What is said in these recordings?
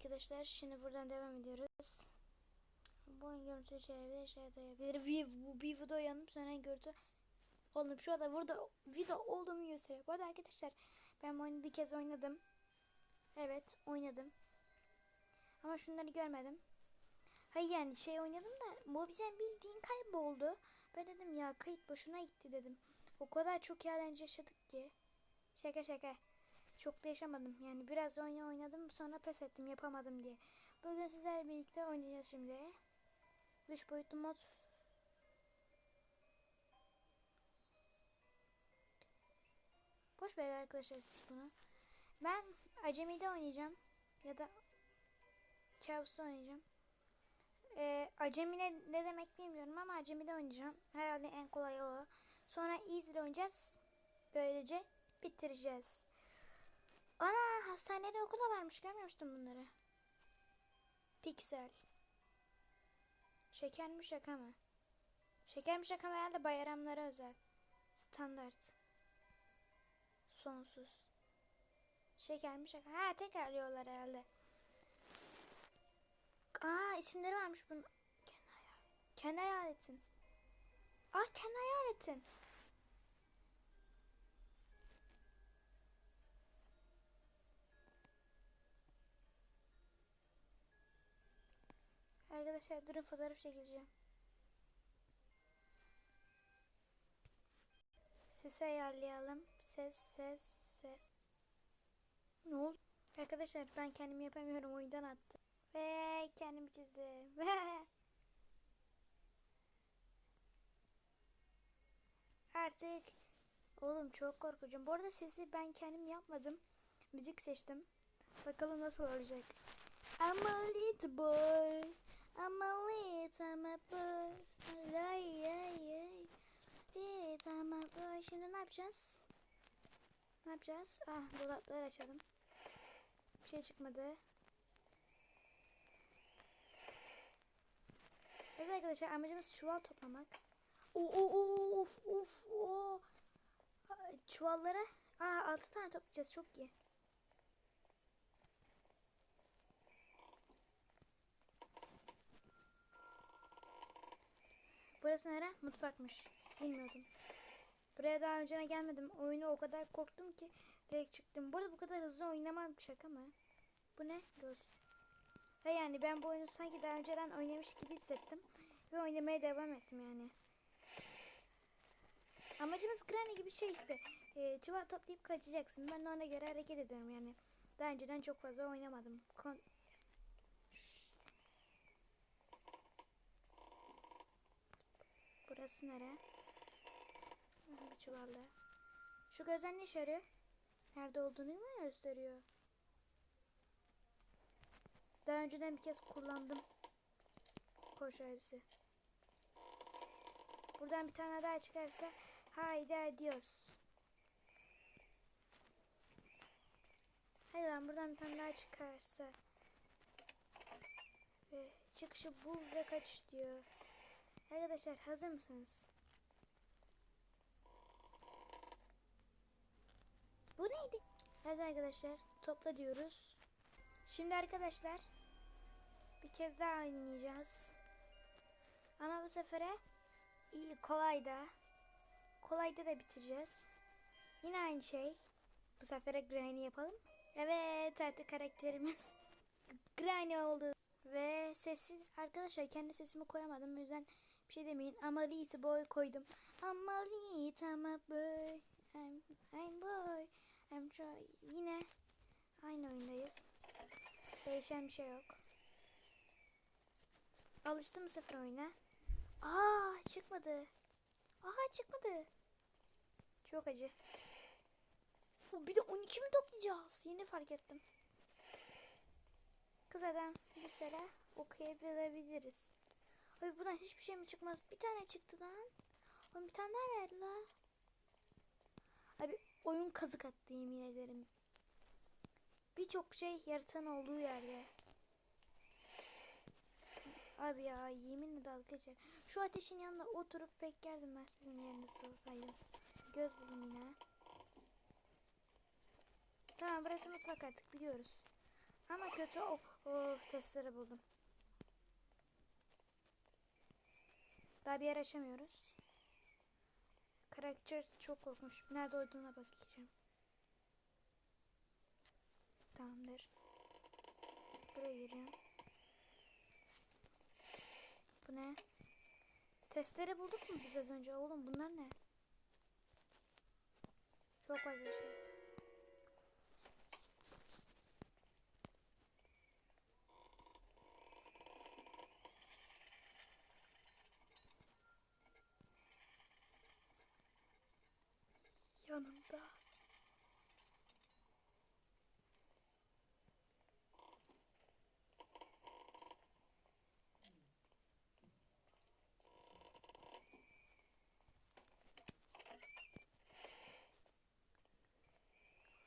arkadaşlar. Şimdi buradan devam ediyoruz. Bu oyun görüntü çevrede şey dayabilir. Bir, bu bir video yanıp sonra görüntü Oğlum şu anda burada video olduğumu gösteriyor. Bu arada arkadaşlar ben bu oyunu bir kez oynadım. Evet oynadım. Ama şunları görmedim. Hayır yani şey oynadım da bu bize bildiğin kayboldu. Ben dedim ya kayıt boşuna gitti dedim. O kadar çok eğlence yaşadık ki. Şaka şaka. Çok da yaşamadım. Yani biraz oyunu oynadım sonra pes ettim yapamadım diye. Bugün sizlerle birlikte oynayacağız şimdi. 3 boyutlu mod. Boş ver arkadaşlar siz bunu. Ben acemide oynayacağım. Ya da Kabus'ta oynayacağım. Ee, acemi ne, ne demek bilmiyorum ama acemide oynayacağım. Herhalde en kolay o. Sonra easy oynayacağız. Böylece bitireceğiz. Ana hastanede okula varmış görmemiştim bunları. Pixel. Şeker mi şaka mı? Şeker mi şaka mı herhalde bayramlara özel. Standart. Sonsuz. Şeker mi şaka? Ha tekrarlıyorlar herhalde. Aa isimleri varmış bunun. Kendi hayal. Kendi hayaletin. Aa kendi hayaletin. Arkadaşlar durun fotoğraf çekeceğim. Sesi ayarlayalım. Ses ses ses. Ne oldu? Arkadaşlar ben kendimi yapamıyorum oyundan attı. Ve kendimi çizdim. Ve artık oğlum çok korkucum. Bu arada sesi ben kendim yapmadım. Müzik seçtim. Bakalım nasıl olacak. I'm a little boy. I'm a little I'm a boy. Ay ay ay. Little I'm a boy. Şimdi ne yapacağız? Ne yapacağız? Ah dolapları açalım. Bir şey çıkmadı. Evet arkadaşlar amacımız çuval toplamak. Oo, oo, of of o. Çuvallara aa 6 tane toplayacağız çok iyi. Burası nere? Mutfakmış. Bilmiyordum. Buraya daha önce gelmedim. Oyunu o kadar korktum ki direkt çıktım. Bu arada bu kadar hızlı oynamam şaka mı? Bu ne? Göz. Ha yani ben bu oyunu sanki daha önceden oynamış gibi hissettim. Ve oynamaya devam ettim yani. Amacımız Granny gibi şey işte. E, çuval toplayıp kaçacaksın. Ben de ona göre hareket ediyorum yani. Daha önceden çok fazla oynamadım. Kon Burası nere? Bir çuvalda. Şu gözler ne işe yarıyor? Nerede olduğunu mu gösteriyor? Daha önceden bir kez kullandım. Koş elbise. Buradan bir tane daha çıkarsa haydi adios. Hayır lan buradan bir tane daha çıkarsa. Ve çıkışı bul ve kaç diyor. Arkadaşlar hazır mısınız? Bu neydi? Evet arkadaşlar topla diyoruz. Şimdi arkadaşlar bir kez daha oynayacağız. Ama bu sefere iyi kolay da kolayda da bitireceğiz. Yine aynı şey. Bu sefere Granny yapalım. Evet artık karakterimiz Granny oldu. Ve sesi arkadaşlar kendi sesimi koyamadım. O yüzden bir şey demeyin. Ama little boy koydum. Ama little I'm a boy. I'm, I'm boy. I'm try. Yine aynı oyundayız. Değişen bir şey yok. Alıştım bu sefer oyuna. Aa çıkmadı. Aa çıkmadı. Çok acı. Bir de 12 mi toplayacağız? Yeni fark ettim. Kız adam mesela okuyabiliriz. Ay buradan hiçbir şey mi çıkmaz? Bir tane çıktı lan. Oğlum bir tane daha verdi la. Abi oyun kazık attı yemin ederim. Birçok şey yaratan olduğu yerde. Abi ya yeminle dalga geçer. Şu ateşin yanında oturup beklerdim ben sizin yerinizde olsaydım. Göz buldum yine. Tamam burası mutfak artık biliyoruz. Ama kötü of, of testleri buldum. Daha bir yer açamıyoruz. Karakter çok korkmuş. Nerede olduğuna bakacağım. Tamamdır. Buraya gireceğim. Bu ne? Testleri bulduk mu biz az önce? Oğlum bunlar ne? Çok fazla Yanımda.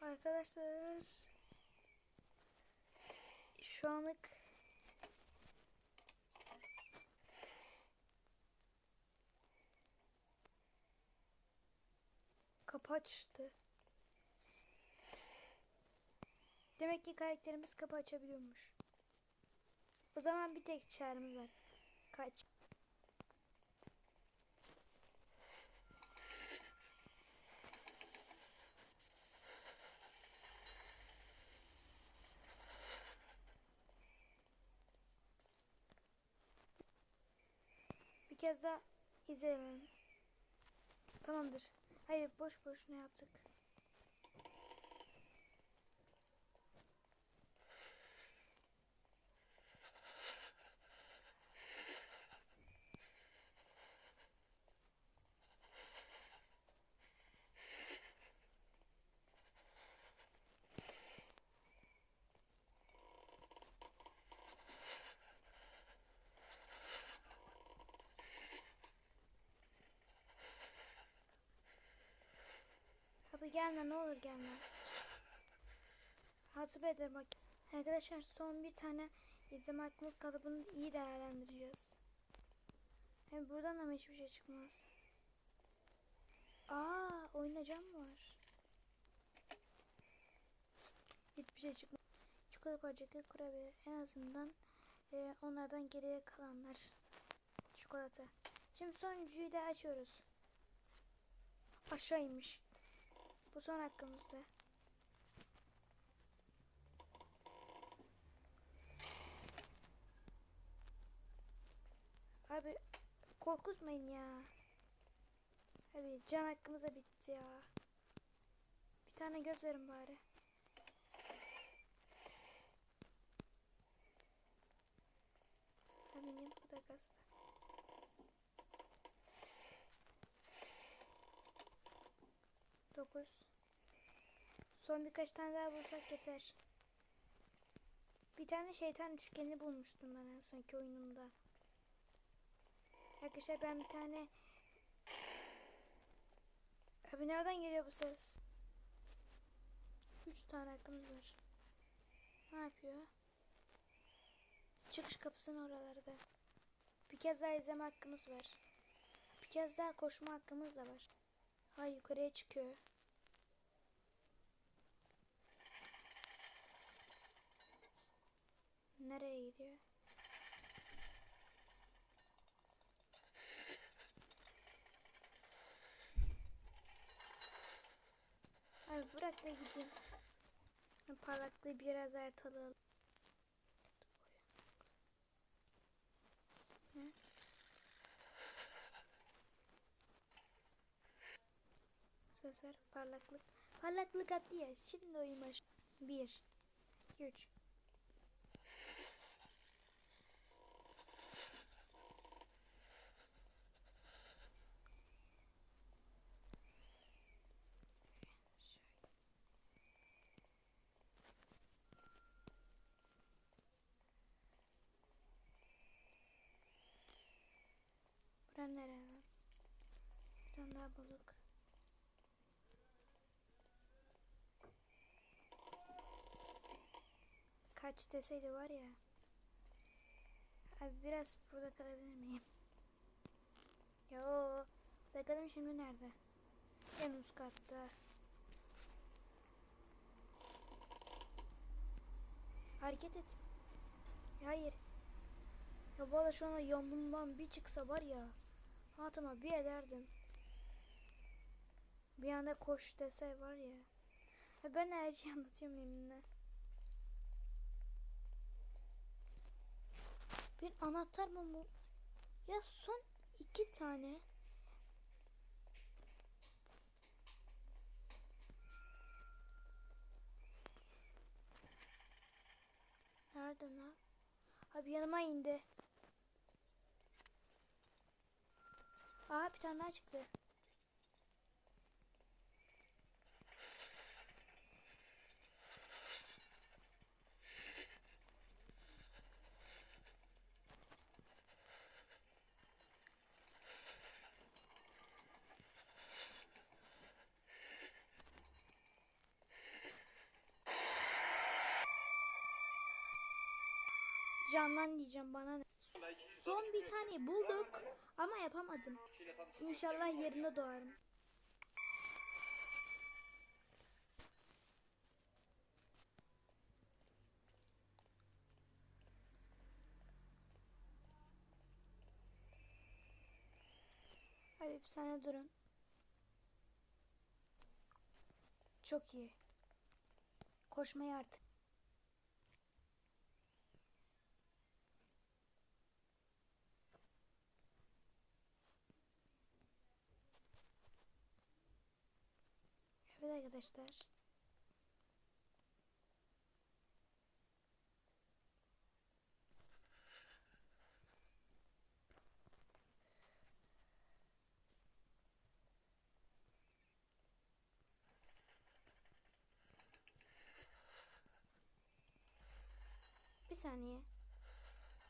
Arkadaşlar şu anlık kapı açtı. Demek ki karakterimiz kapı açabiliyormuş. O zaman bir tek çaremiz var. Kaç. Bir kez daha izleyelim. Tamamdır. Hayır boş boş ne yaptık? Abi gelme ne olur gelme. Hatip ederim bak. Arkadaşlar son bir tane izleme hakkımız kaldı. Bunu iyi değerlendireceğiz. Hem buradan ama hiçbir şey çıkmaz. Aa oyunda cam var. Hiçbir şey çıkmaz. Çikolata parçacığı kurabiye. En azından e, onlardan geriye kalanlar. Çikolata. Şimdi sonuncuyu da açıyoruz. Aşağı inmiş. Bu son hakkımızda. Abi korkutmayın ya. Abi can hakkımız bitti ya. Bir tane göz verin bari. Abi niye burada kastı? 9 Son birkaç tane daha bulsak yeter. Bir tane şeytan üçgeni bulmuştum ben en sanki oyunumda. Arkadaşlar ben bir tane Abi nereden geliyor bu ses? Üç tane hakkımız var. Ne yapıyor? Çıkış kapısının oralarda. Bir kez daha izleme hakkımız var. Bir kez daha koşma hakkımız da var. Ha yukarıya çıkıyor. Nereye gidiyor? Abi bırak da gideyim. Parlaklığı biraz artalım. Ne? Sesler parlaklık. Parlaklık attı ya. Şimdi baş. 1 2 3 Buram nereye lan? Bir tane daha bulduk. Kaç deseydi var ya. Abi biraz burada kalabilir miyim? Yo. Bakalım şimdi nerede? En üst katta. Hareket et. Hayır. Ya valla şu anda yanımdan bir çıksa var ya. Hatıma bir ederdim. Bir anda koş dese var ya. ya ben her şeyi anlatıyorum yeminle. Bir anahtar mı bu? Ya son iki tane. Nerede lan? Abi yanıma indi. Aa bir tane daha çıktı. Canlan diyeceğim bana ne? Son bir tane bulduk ama yapamadım. İnşallah yerine doğarım. Abi bir saniye durun. Çok iyi. Koşmayı artık. Evet arkadaşlar. Bir saniye.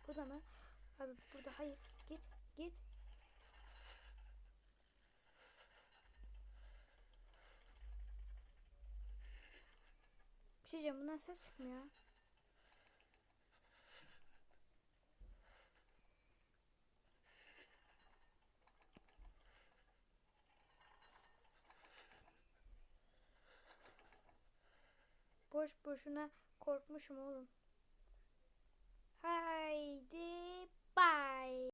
Burada mı? Abi burada hayır. Git git. Bir diyeceğim bundan ses çıkmıyor. Boş boşuna korkmuşum oğlum. Haydi.